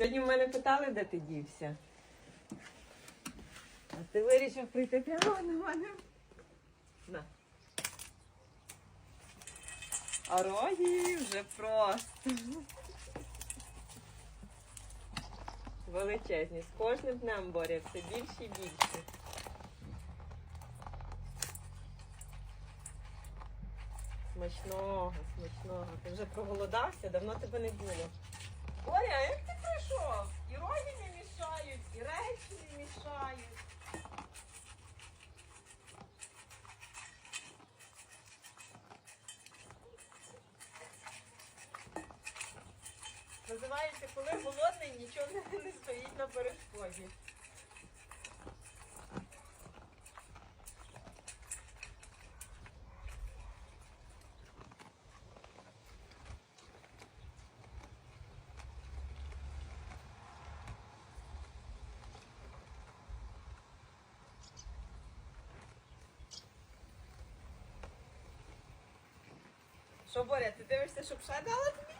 Сьогодні в мене питали, де ти дівся. А ти вирішив прийти прямо на мене. На. А роги вже просто. Величезні. З кожним днем боря все більше і більше. Смачного, смачного. Ти вже проголодався, давно тебе не було. Боря, а як ти прийшов? І роги не мішають, і речі не мішають. Називається, коли голодний, нічого не, стоїть на перешкоді. Що, Боря, ти дивишся, щоб ще дала тобі?